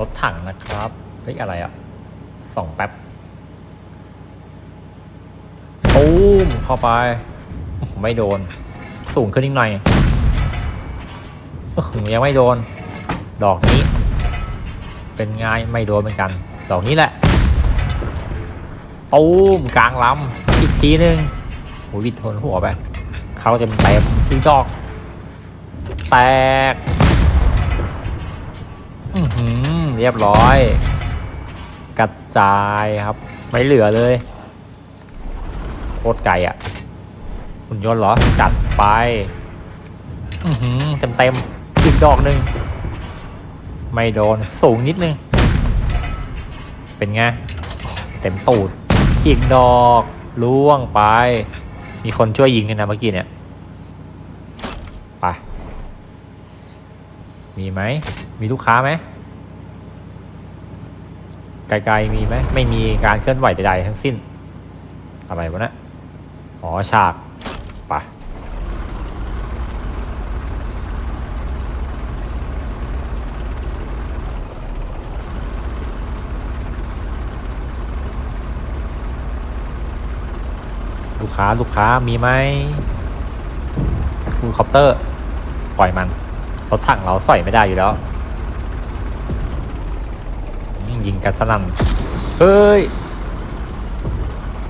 รถถังนะครับ เฮ้ย อะไรอะส่องแป๊บตูมเข้าไป ไม่โดน สูงขึ้นอีกหน่อยยังไม่โดน ดอกนี้ เป็นไงไม่โดนเหมือนกัน ดอกนี้แหละตูมกลางลำอีกทีนึงโอ้ยวิดทนหัวไป เขาเต็มเต็มอีกดอก แตก อือหือ เรียบร้อย กระจายครับ ไม่เหลือเลยโคตรไกลอะหุ่นยนต์เหรอ จัดไปอือหือเต็มเต็มอีกดอกหนึ่งไม่โดน สูงนิดนึง เป็นไง เต็มตูด อีกดอกล่วงไป มีคนช่วยยิงเนี่ยนะเมื่อกี้เนี่ยไปมีไหม มีลูกค้าไหม ไกลๆมีไหมไม่มีการเคลื่อนไหวใดๆทั้งสิ้น อะไรวะนะอ๋อฉากไปลูกค้าลูกค้ามีไหมคูคอปเตอร์ ปล่อยมันรถถังเราใส่ไม่ได้อยู่แล้ว ยิงกันสนั่นเฮ้ย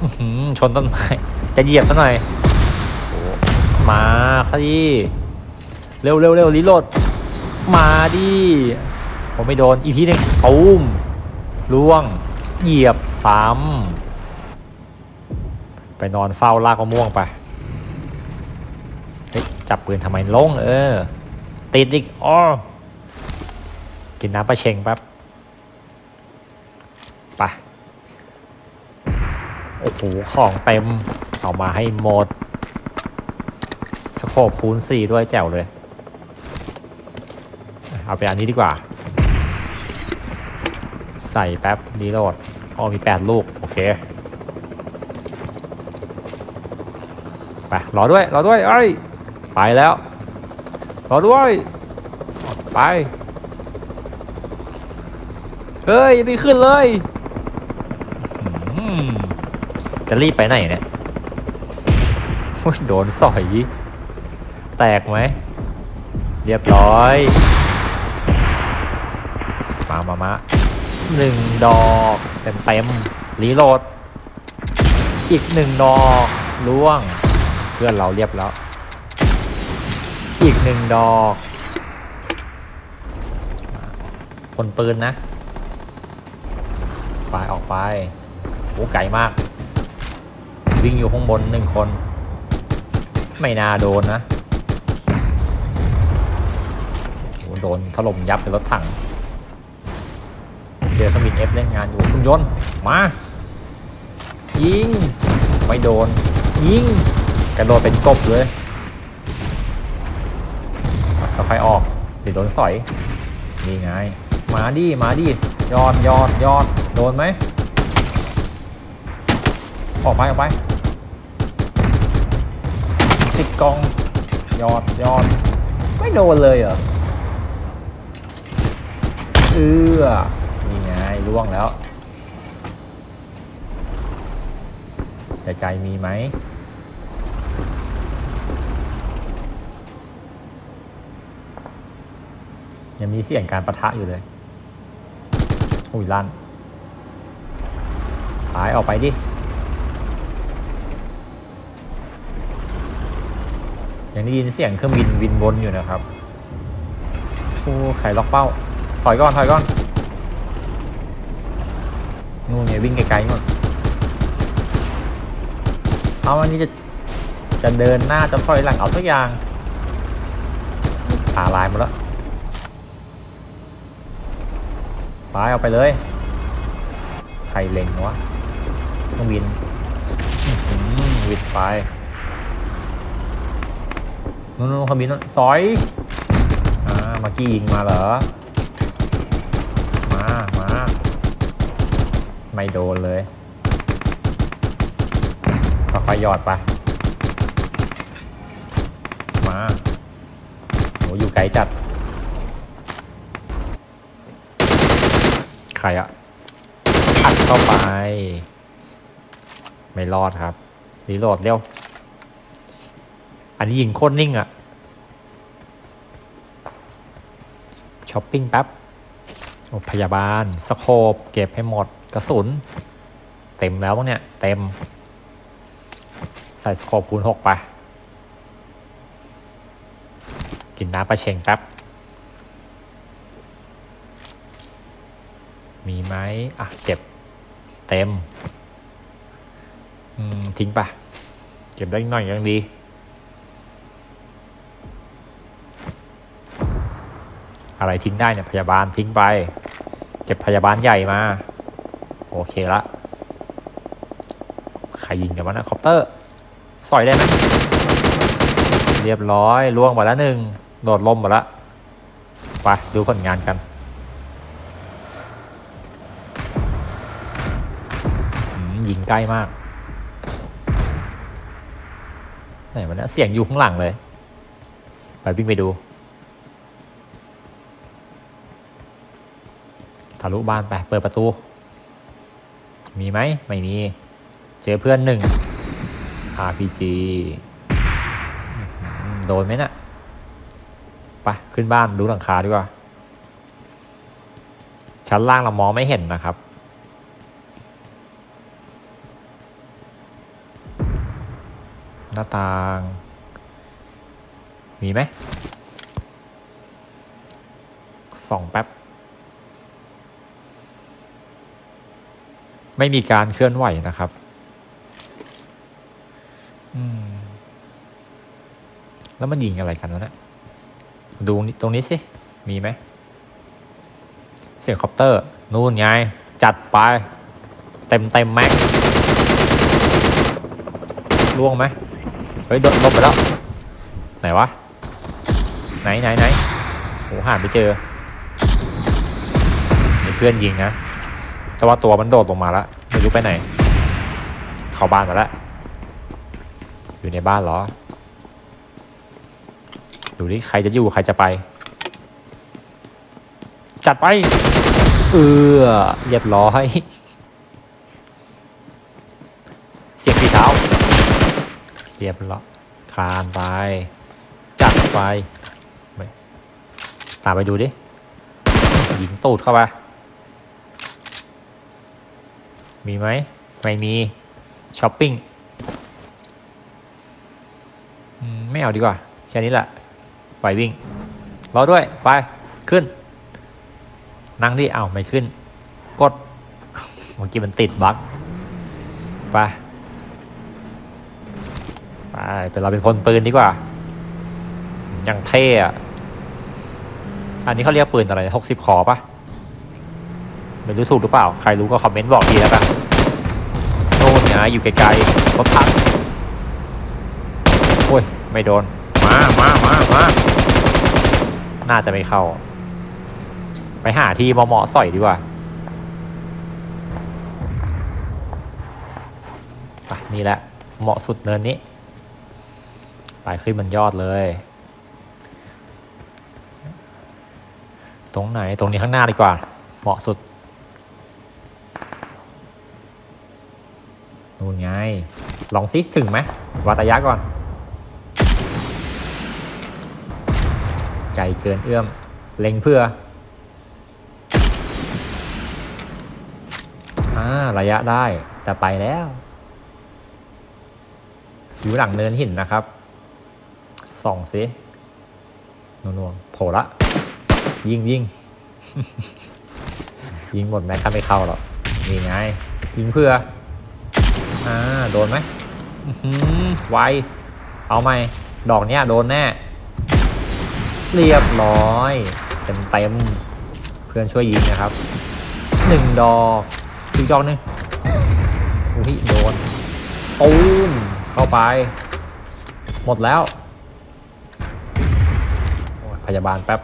อชนต้นไม้ จะเหยียบซะหน่อยมาค่ะดิเร็วเร็วเร็วรีโหลด มาดิ ผมไม่โดน อีกทีหนึงตูมล่วง เหยียบซ้ำไปนอนเฝ้าลากมะม่วงไปเฮ้ยจับปืนทำไมลง เออ ติดอีกอ๋อกินน้ำปลาเชงแป๊บ โอ้โห ของเต็ม เอามาให้หมด สโคปคูณสี่ด้วยแจ๋วเลย เอาไปอันนี้ดีกว่า ใส่แป๊บดีโหลดอ๋อมีแปดลูก โอเค ไป รอด้วย รอด้วยเอ้ย ไปแล้ว รอด้วย ไป เฮ้ยยังไม่ขึ้นเลยอื้อหือ จะรีบไปไหนเนี่ยโดนสอย แตกไหม เรียบร้อย มามามาหนึ่งดอกเต็มเต็มๆรีโหลด อีกหนึ่งดอกล่วง เพื่อนเราเรียบแล้ว อีกหนึ่งดอกผลปืนนะ ไปออกไปโอ้ไกลมาก วิ่งอยู่ข้างบนหนึ่งคน ไม่น่าโดนนะโดนถล่มยับเป็นรถถัง เจอเครื่องบินเอฟเล่นงานอยู่คุณยนต์มา ยิง ไม่โดน ยิง กระโดดเป็นกบเลยค่อยๆออกเดี๋ยวโดนสอยนี่ไง มาดิมาดิยอดยอดยอดโดนไหมออกไปออกไปิกองยอดยอดไม่โดนเลยเหรอเออนี่ไงล่วงแล้วใจใจมีไหมยังมีเสียงการประทะอยู่เลยอุ้ยลั่นหายออกไปดิ ยังได้ยินเสียงเครื่องบินบินวนอยู่นะครับโอ้ไขล็อกเป้า ถอยก่อนถอยก่อนนู่นไงวิ่งไกลๆนู่นเอาอันนี้จะจะเดินหน้าจะถอยหลังเอาสักอย่างขาลายหมดแล้วไปเอาไปเลย ใครเล็งวะเครื่องบินวิดไป นู่นเครื่องบินนู่นสอย อ่าเมื่อกี้ยิงมาเหรอ มา มา ไม่โดนเลยค่อยๆหยอดไป มาโหอยู่ไกลจัด ใครอะอัดเข้าไป ไม่รอดครับรีโหลดเร็ว อันนี้ยิงโคตรนิ่งอะช้อปปิ้งแป๊บโอพยาบาล สโคปเก็บให้หมด กระสุน เต็มแล้วเนี่ย เต็ม ใส่สโคปคูณหกไป กินน้ำปลาเชงแป๊บ มีไหมอะ เก็บ เต็ม ทิ้งปะเก็บได้หน่อยยังดี อะไรทิ้งได้เนี่ยพยาบาลทิ้งไป เก็บพยาบาลใหญ่มา โอเคละใครยิงกันวะนะคอปเตอร์สอยได้ไหมเรียบร้อยล่วงไปแล้วหนึ่งโดดล่มไปแล้วไปดูผลงานกันยิงใกล้มากไหนวะเนี่ยเสียงอยู่ข้างหลังเลย ไปวิ่งไปดู ทะลุบ้านไป เปิดประตู มีไหม ไม่มี เจอเพื่อนหนึ่ง RPG โดนไหมนะ่ะไปขึ้นบ้านดูหลังคาดีกว่า ชั้นล่างเรามองไม่เห็นนะครับ หน้าต่าง มีไหมส่องแป๊บ ไม่มีการเคลื่อนไหวนะครับแล้วมันยิงอะไรกันวะเนี่ยดูนี่ตรงนี้สิ มีไหม เสียงคอปเตอร์ นู่นไง จัดไป เต็มเต็มแม็กล่วงไหม เฮ้ยโดนลบไปแล้ว ไหนวะ ไหนไหนไหนโอ้หาไม่เจอมีเพื่อนยิงนะ แต่ว่าตัวมันโดดลงมาแล้วไม่รู้ไปไหน เข้าบ้านมาแล้ว อยู่ในบ้านเหรอ ดูดิใครจะอยู่ใครจะไป จัดไป เออเรียบร้อยเสียงฝีเท้า เรียบร้อยคลานไป จัดไปไตามไปดูดิ ยิงตูดเข้าไป มีไหมไม่มีช้อปปิ้งไม่เอาดีกว่า แค่นี้แหละปล่อยวิ่งรอด้วย ไป ขึ้น นั่งดิเอาไม่ขึ้น กด เมื่อกี้มันติดบั๊กไป ไปเป็นเราเป็นพลปืนดีกว่า อย่างเท่อะอันนี้เขาเรียกปืนอะไรหกสิบขอปะ ไม่รู้ถูกหรือเปล่า ใครรู้ก็คอมเมนต์บอกทีแล้วกันโน่นไงอยู่ไกลๆรถพังโอ้ย ไม่โดน มามามามาน่าจะไม่เข้า ไปหาที่เหมาะๆสอยดีกว่าไปนี่แหละ เหมาะสุดเนินนี้ ไปขึ้นมันยอดเลย ตรงไหน ตรงนี้ข้างหน้าดีกว่า เหมาะสุด นู่นไง ลองซิถึงไหมวัดระยะก่อน ไกลเกินเอื้อม เล็งเพื่อ อ่า ระยะได้ แต่ไปแล้วอยู่หลังเนินหินนะครับ ส่องซินวลๆโผล่ละ ยิงยิงยิงหมดแม็กก็ไม่เข้าหรอก นี่ไง ยิงเพื่อ อ่าโดนไหมไวเอาไหมดอกเนี้ยโดนแน่ เรียบร้อยเต็มเต็มเพื่อนช่วยยิงนะครับหนึ่งดอกอีกดอกนึงอุ้ยโดนตูมเข้าไป หมดแล้ว พยาบาลแป๊บ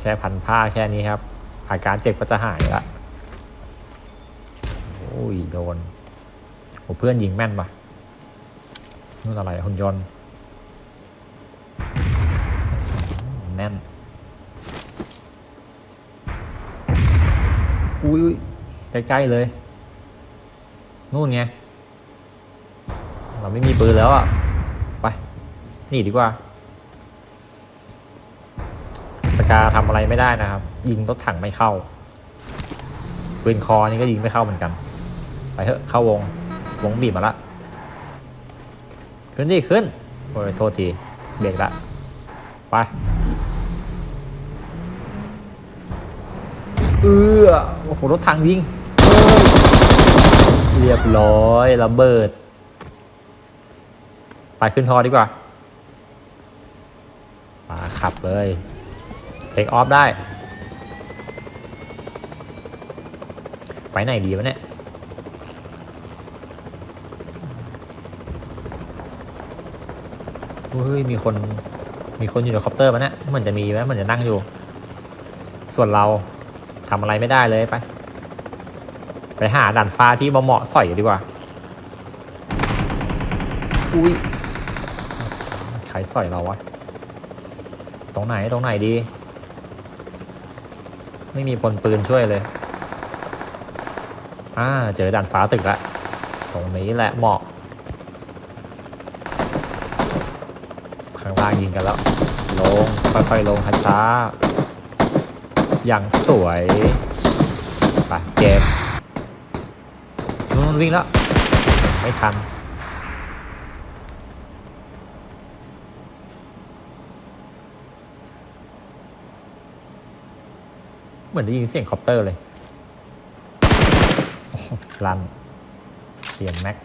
แค่พันผ้าแค่นี้ครับ อาการเจ็บก็จะหายละ อ้ยโดนโอ้เพื่อนยิงแม่นปะนู่นอะไรหุ่นยนต์แน่น อุ้ยใกล้ๆเลย นู่นไง เราไม่มีปืนแล้วอะ ไปหนีดีกว่า สกาทำอะไรไม่ได้นะครับ ยิงรถถังไม่เข้า ปืนคอนี่ก็ยิงไม่เข้าเหมือนกัน ไปเถอะเข้าวง วงบีบมาละ ขึ้นดิขึ้น โอ้ยโทษที เบรกละ ไป เออโอ้โหรถถังยิง เรียบร้อยระเบิด ไปขึ้นทอดีกว่า มาขับเลย เทคออฟได้ ไปไหนดีวะเนี่ย เฮ้ยมีคนมีคนอยู่ในคอปเตอร์มันเนี่ยเหมือนจะมีไหมเหมือนจะนั่งอยู่ ส่วนเราทำอะไรไม่ได้เลยไป ไปหาด่านฟ้าที่เหมาะสอยดีกว่า อุ้ยใครสอยเราวะ ตรงไหนตรงไหนดี ไม่มีพลปืนช่วยเลย อ่าเจอด่านฟ้าตึกละ ตรงนี้แหละเหมาะ ข้างล่างยิงกันแล้ว ลง ค่อยๆลงช้าๆอย่างสวยไปเก็บนู่นวิ่งแล้ว ไม่ทันเหมือนได้ยินเสียงคอปเตอร์เลย ลันเปลี่ยนแม็ก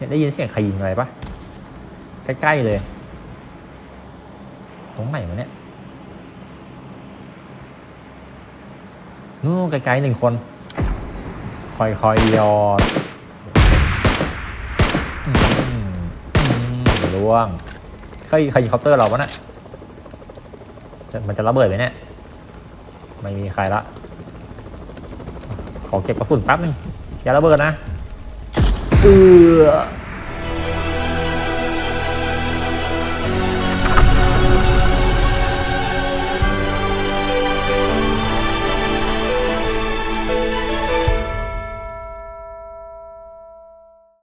เนี่ยได้ยินเสียงใครยิงอะไรปะใกล้ๆเลย ตรงไหนวะเนี่ยนู่นไกลๆหนึ่งคน คอยคอยๆยอดอืมอืมล่วงใครใครยิงคอปเตอร์เราปะเนะจะมันจะระเบิดไหมเนี่ย ไม่มีใครละ ขอเก็บกระสุนแป๊บนึงอย่าระเบิดนะ เออ